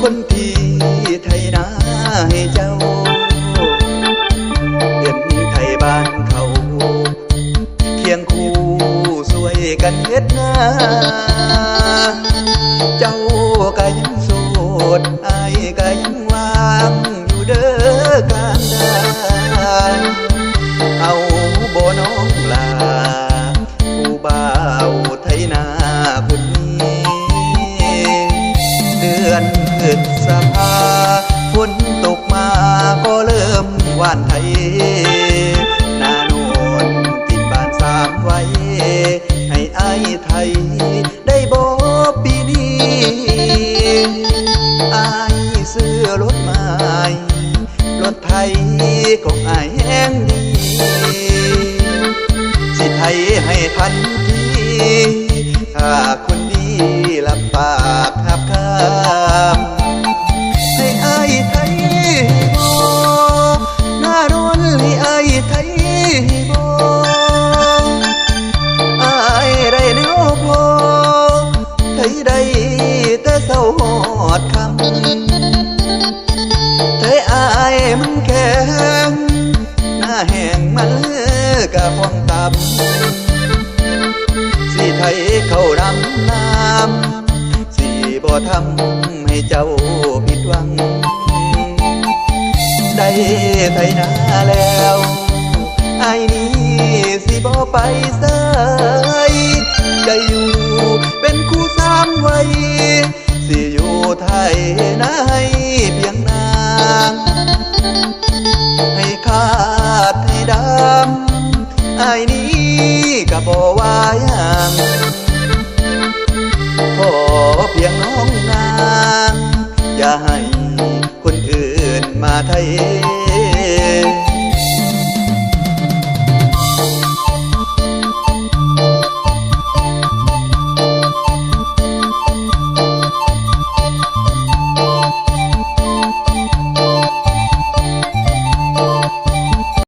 คนพี่ไทยนาให้เจ้าเป็นไทยบ้านเขา เคียงคู่สวยกันเฮ็ดนาเจ้าก็ยังโสดไอ้ก็ยังวาง อนพฤษภาฝนตกมาก็เริ่มหวานไทยนาโนนติดบ้านสามไว้ ให้อายไทย ได้บอปีนี้อายซื้อรถใหม่รถไทยของอายแห้งดี สิไทยให้ทันที ไทยบออายได้แนวพอไทยได้แต่เศร้าหอดคำไทยอายมันแข็งหน้าแห้งมันเลือกะฟองตับสีไทยเข้าดำน้ำสีบ่ทำให้เจ้าผิดหวังได้ไทยนาแล้วไอ้ายว ไปใส่จะอยู่เป็นคู่สามไว้สิอยู่ไทยนาให้เพียงนาง ให้ขาดให้ดำไอ้นี้ก็บอว่ายังขอเพียงน้องนาง อย่าให้คนอื่นมาไทย